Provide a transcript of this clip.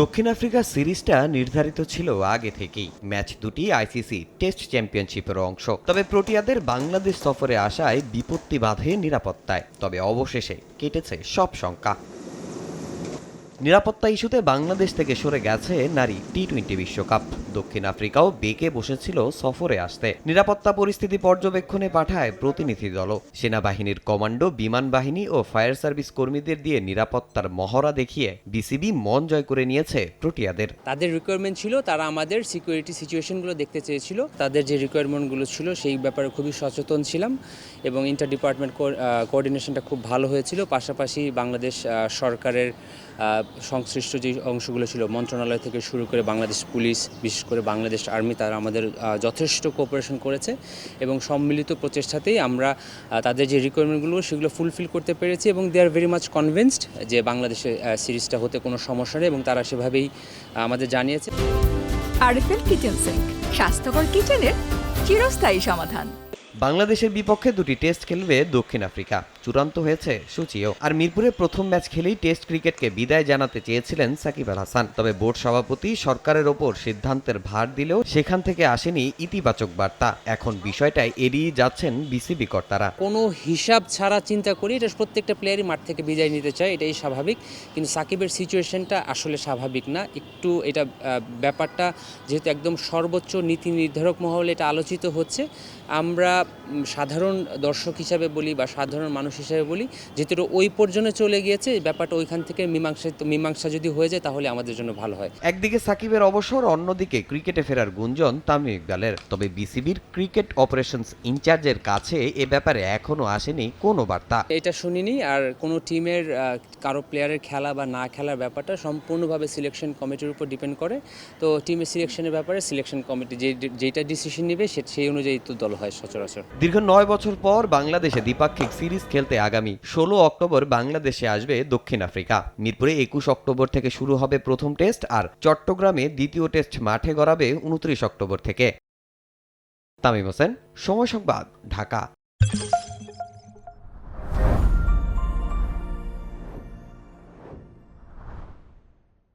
দক্ষিণ আফ্রিকার সিরিজটা নির্ধারিত ছিল আগে থেকেই। ম্যাচ দুটি আইসিসি টেস্ট চ্যাম্পিয়নশিপের অংশ। তবে প্রোটিয়াদের বাংলাদেশ সফরে আসায় বিপত্তি বাধে নিরাপত্তায়। তবে অবশেষে কেটেছে সব শঙ্কা। নিরাপত্তা ইস্যুতে বাংলাদেশ থেকে সরে গেছে নারী টি টোয়েন্টি বিশ্বকাপ। দক্ষিণ আফ্রিকাও বেঁকে বসেছিল সফরে আসতে। নিরাপত্তা পরিস্থিতি পর্যবেক্ষণে পাঠায় প্রতিনিধি দল সেনাবাহিনীর কমান্ডো, বিমান বাহিনী ও ফায়ার সার্ভিস কর্মীদের দিয়ে নিরাপত্তার মহড়া দেখিয়ে বিসিবি মন জয় করে নিয়েছে প্রোটিয়াদের। তাদের রিকোয়ারমেন্ট ছিল, তারা আমাদের সিকিউরিটি সিচুয়েশনগুলো দেখতে চেয়েছিল। তাদের যে রিকোয়ারমেন্টগুলো ছিল, সেই ব্যাপারে খুবই সচেতন ছিলাম এবং ইন্টার ডিপার্টমেন্ট কোঅর্ডিনেশনটা খুব ভালো হয়েছিল। পাশাপাশি বাংলাদেশ সরকারের সংশ্লিষ্ট যে অংশগুলো ছিল মন্ত্রণালয় থেকে শুরু করে বাংলাদেশ পুলিশ বিশেষ করে বাংলাদেশ আর্মি তারা আমাদের যথেষ্ট কোঅপারেশন করেছে এবং সম্মিলিত প্রচেষ্টাতেই আমরা তাদের যে রিকোয়ারমেন্টগুলো সেগুলো ফুলফিল করতে পেরেছি এবং they are very much convinced যে বাংলাদেশে সিরিজটা হতে কোনো সমস্যা নেই এবং তারা সেভাবেই আমাদের জানিয়েছে। আরএফএল কিচেন সিঙ্ক স্বাস্থ্যকর কিচেনের চিরস্থায়ী সমাধান। বাংলাদেশের বিপক্ষে দুটি টেস্ট খেলবে দক্ষিণ আফ্রিকা। চূড়ান্ত হয়েছে সূচিও। আর মিরপুরে প্রথম ম্যাচ খেলেই টেস্ট ক্রিকেটকে বিদায় জানাতে চেয়েছিলেন সাকিব আল হাসান। তবে বোর্ড সভাপতি সরকারের ওপর সিদ্ধান্তের ভার দিলেও সেখান থেকে আসেনি ইতিবাচক বার্তা। এখন বিষয়টাই এড়িয়ে যাচ্ছেন বিসিবি কর্তারা। কোনো হিসাব ছাড়া চিন্তা করি, এটা প্রত্যেকটা প্লেয়ারই মাঠ থেকে বিদায় নিতে চায়, এটাই স্বাভাবিক। কিন্তু সাকিবের সিচুয়েশনটা আসলে স্বাভাবিক না। একটু এটা ব্যাপারটা যেহেতু একদম সর্বোচ্চ নীতি নির্ধারক মহলে এটা আলোচিত হচ্ছে, আমরা সাধারণ দর্শক হিসাবে বলি বা সাধারণ মানুষ হিসাবে বলি যেহেতু ওই পর্যন্ত চলে গিয়েছে ব্যাপারটা ওইখান থেকে মীমাংসা মীমাংসা যদি হয়ে যায় তাহলে আমাদের জন্য ভালো হয়। একদিকে সাকিবের অবসর অন্যদিকে ক্রিকেটে ফেরার গুঞ্জন তামিম ইকবালের। তবে বিসিবির ক্রিকেট অপারেশনস ইনচার্জের কাছে এ ব্যাপারে এখনও আসেনি কোনো বার্তা। এটা শুনিনি আর কোনো টিমের কারও প্লেয়ারের খেলা বা না খেলার ব্যাপারটা সম্পূর্ণভাবে সিলেকশন কমিটির উপর ডিপেন্ড করে। তো টিমের সিলেকশনের ব্যাপারে সিলেকশন কমিটি যে যেটা ডিসিশন নেবে সেই অনুযায়ী তো দল হয় সচরাচর। দীর্ঘ নয় বছর পর বাংলাদেশে দ্বিপাক্ষিক সিরিজ খেলতে আগামী ষোলো অক্টোবর বাংলাদেশে আসবে দক্ষিণ আফ্রিকা। মিরপুরে একুশ অক্টোবর থেকে শুরু হবে প্রথম টেস্ট আর চট্টগ্রামে দ্বিতীয় টেস্ট মাঠে গড়াবে উনত্রিশ অক্টোবর থেকে। তামিম হোসেন, সময় সংবাদ, ঢাকা।